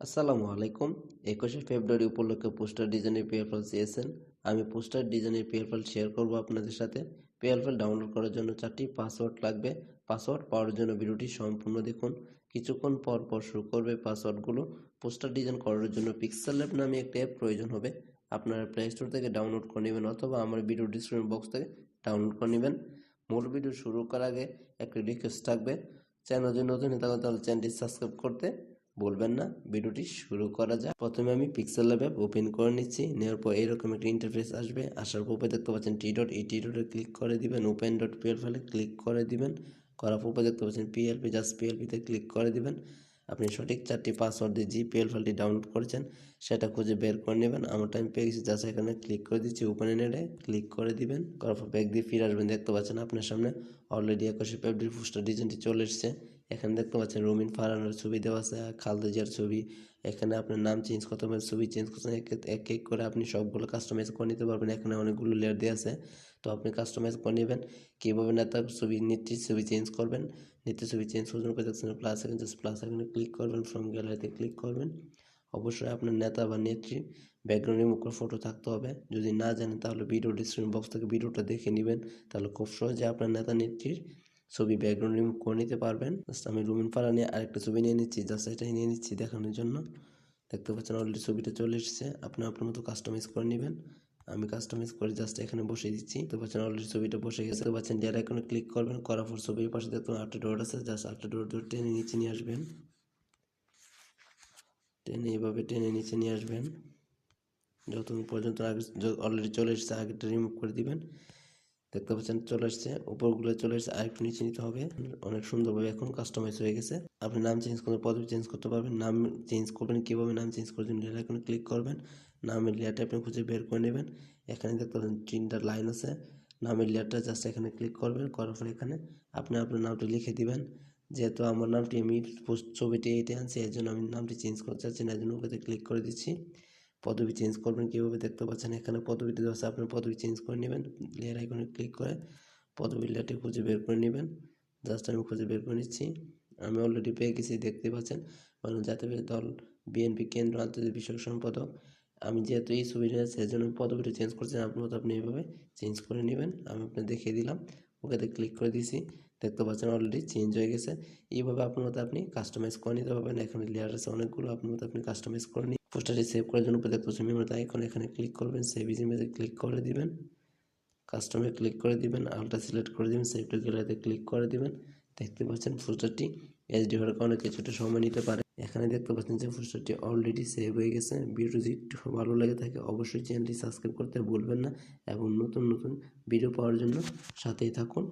আসসালামু আলাইকুম। একুশে ফেব্রুয়ারি উপলক্ষে পোস্টার ডিজাইনের পিএলফাইল চেয়েছেন। আমি পোস্টার ডিজাইনের পিএলফাইল শেয়ার করব আপনাদের সাথে। পিএলফাইল ডাউনলোড করার জন্য চারটি পাসওয়ার্ড লাগবে। পাসওয়ার্ড পাওয়ার জন্য ভিডিওটি সম্পূর্ণ দেখুন। কিছুক্ষণ পর পর শুরু করবে পাসওয়ার্ডগুলো পোস্টার ডিজাইন করার জন্য পিক্সেল ল্যাব নামে একটি অ্যাপ প্রয়োজন হবে। আপনারা প্লে স্টোর থেকে ডাউনলোড করে নেবেন অথবা আমার ভিডিও ডিসক্রিপশন বক্স থেকে ডাউনলোড করে নেবেন। মূল ভিডিও শুরু করার আগে একটি রিকোয়েস্ট থাকবে। চ্যানেল যদি নতুন হয়ে তাহলে চ্যানেলটি সাবস্ক্রাইব করতে বলবেন না, ভিডিওটি শুরু করা যাক। প্রথমে আমি পিক্সেল ল্যাব অ্যাপ ওপেন করে নিচ্ছি। নেওয়ার পর এরকম একটা ইন্টারফেস আসবে। আসার পর দেখতে পাচ্ছেন টি ডট এই টি ডটে ক্লিক করে দিবেন। ওপেন ডট পিএল ফাইলে ক্লিক করে দিবেন। করার পর দেখতে পাচ্ছেন পিএলপি জাস্ট পিএলপিতে ক্লিক করে দিবেন। আপনি সঠিক চারটি পাসওয়ার্ড দিয়ে জি পিএল ফাইলটি ডাউনলোড করেছেন, সেটা খুঁজে বের করে নেবেন। আমার টাইম পেয়ে গেছি জাস্ট এখানে ক্লিক করে দিচ্ছি। ওপেন নেটে ক্লিক করে দিবেন। করার পর ব্যাগ দিয়ে ফিরে আসবেন। দেখতে পাচ্ছেন আপনার সামনে অলরেডি একুশে ফেব্রুয়ারি পোস্টার ডিজাইনটি চলে এসেছে। এখানে দেখতে পাচ্ছেন রমিন ফারহানের ছবি দেওয়া আছে খালদা জিয়ার ছবি। এখানে আপনার নাম চেঞ্জ করতে পারবেন ছবি চেঞ্জ করতে এক এক করে আপনি সবগুলো কাস্টমাইজ করে নিতে পারবেন। এখানে অনেকগুলো লেয়ার দেওয়া আছে, তো আপনি কাস্টমাইজ করে নেবেন। কীভাবে নেতার ছবি নেত্রীর ছবি চেঞ্জ করবেন নেত্রীর ছবি চেঞ্জ করার জন্য দেখছেন প্লাস এখানে জাস্ট প্লাস এখানে ক্লিক করবেন ফ্রম গ্যালারিতে ক্লিক করবেন। অবশ্যই আপনার নেতা বা নেত্রী ব্যাকগ্রাউন্ড রিমুভ করে ফটো থাকতে হবে। যদি না জানেন তাহলে ভিডিও ডিসক্রিপশন বক্স থেকে ভিডিওটা দেখে নেবেন, তাহলে খুব সহজে আপনার নেতা নেত্রীর ছবি ব্যাকগ্রাউন্ড রিমুভ করে নিতে পারবেন। জাস্ট আমি রুমিন ফারা নিয়ে আরেকটা ছবি নিয়ে নিচ্ছি জাস্ট এটাই নিয়ে নিচ্ছি দেখানোর জন্য। দেখতে পাচ্ছেন অলরেডি ছবিটা চলে এসেছে, আপনি আপনার মতো কাস্টমাইজ করে নেবেন। আমি কাস্টমাইজ করে জাস্ট এখানে বসিয়ে দিচ্ছি। দেখতে পাচ্ছেন অলরেডি ছবিটা বসে গেছে। দেখতে পাচ্ছেন যারা এখানে ক্লিক করবেন, করার পর ছবির পাশে দেখতে আটটা ডোর আছে জাস্ট আটটা ডোর ডোর টেনে নিচে নিয়ে আসবেন। টেনে এইভাবে টেনে নিচে নিয়ে আসবেন। যতক্ষণ পর্যন্ত আগে অলরেডি চলে এসেছে আগেটা রিমুভ করে দিবেন। দেখতে পাচ্ছেন চলে আসছে উপরগুলো চলে এসেছে। আরেকটু নিচে নিতে হবে। অনেক সুন্দরভাবে এখন কাস্টমাইজ হয়ে গেছে। আপনি নাম চেঞ্জ করতে পদবি চেঞ্জ করতে পারবেন। নাম চেঞ্জ করবেন কীভাবে নাম চেঞ্জ করবেন লেয়ার এখানে ক্লিক করবেন। নামের লেয়ারটা আপনি খুঁজে বের করে নেবেন। এখানে দেখতে পাচ্ছেন তিনটা লাইন আছে। নামের লেয়ারটা জাস্ট এখানে ক্লিক করবেন। করার পর এখানে আপনি আপনার নামটি লিখে দিবেন। যেহেতু আমার নামটি আমি ছবিটি এটে আনছি, এর জন্য আমি নামটি চেঞ্জ করতে চাচ্ছি না, এর জন্য ওকে ক্লিক করে দিচ্ছি। পদবি চেঞ্জ করবেন কীভাবে দেখতে পাচ্ছেন এখানে পদবিটি দেওয়া আছে, আপনার পদবি চেঞ্জ করে নেবেন লেয়ার আইকনে ক্লিক করে পদবি লেয়ারটি খুঁজে বের করে নেবেন জাস্ট আমি খুঁজে বের করে নিচ্ছি, আমি অলরেডি পেয়ে গেছি দেখতে পাচ্ছেন মানে জাতীয় দল বিএনপি কেন্দ্র আন্তর্জাতিক বিষয়ক সম্পাদক, আমি যেহেতু এই ছবিটা সেজন্য পদবিটা চেঞ্জ করছেন আপনার মতো আপনি এইভাবে চেঞ্জ করে নেবেন, আমি আপনার দেখিয়ে দিলাম, ওকেতে ক্লিক করে দিয়েছি দেখতে পাচ্ছেন অলরেডি চেঞ্জ হয়ে গেছে। এইভাবে আপনার মতো আপনি কাস্টমাইজ করে নিতে পারবেন। এখানে লেয়ার আছে অনেকগুলো আপনার মতো আপনি কাস্টমাইজ করে নিন পোস্টারটি সেভ করার জন্য দেখতে পাচ্ছেন মেমোরি আইকন এখানে ক্লিক করবেন। সেভ ইজ ইমেজে ক্লিক করে দিবেন। কাস্টমে ক্লিক করে দিবেন। আলটা সিলেক্ট করে দিবেন। সেভ টু গ্যালারিতে ক্লিক করে দিবেন। দেখতে পাচ্ছেন পোস্টারটি এইচডি হওয়ার কারণে কিছুটা সময় নিতে পারে। এখানে দেখতে পাচ্ছেন যে পোস্টারটি অলরেডি সেভ হয়ে গেছে। ভিডিও যদি ভালো লাগে থাকে, অবশ্যই চ্যানেলটি সাবস্ক্রাইব করতে ভুলবেন না। এবং নতুন নতুন ভিডিও পাওয়ার জন্য সাথেই থাকুন।